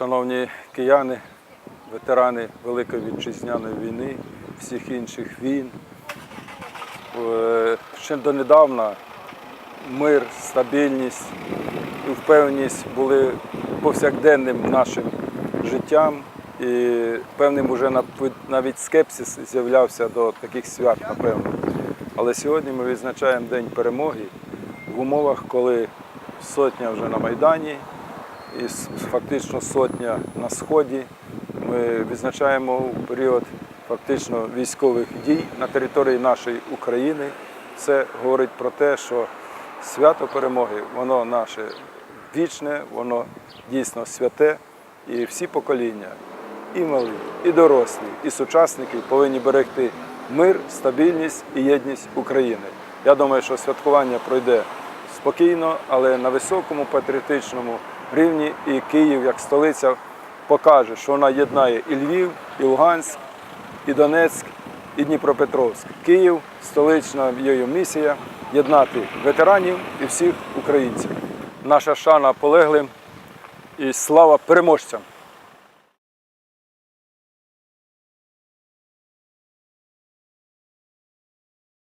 Шановні кияни, ветерани Великої вітчизняної війни, всіх інших війн. Е, Ще донедавна мир, стабільність і впевненість були повсякденним нашим життям. І певним уже навіть скепсис з'являвся до таких свят, напевно. Але сьогодні ми відзначаємо День перемоги в умовах, коли сотня вже на Майдані, і фактично сотня на сході. Ми відзначаємо період фактично військових дій на території нашої України. Це говорить про те, що свято перемоги, воно наше вічне, воно дійсно святе, і всі покоління, і малі, і дорослі, і сучасники повинні берегти мир, стабільність і єдність України. Я думаю, що святкування пройде спокійно, але на високому патріотичному рівні. І Київ як столиця покаже, що вона єднає і Львів, і Луганськ, і Донецьк, і Дніпропетровськ. Київ столична її місія єднати ветеранів і всіх українців. Наша шана полеглим і слава переможцям!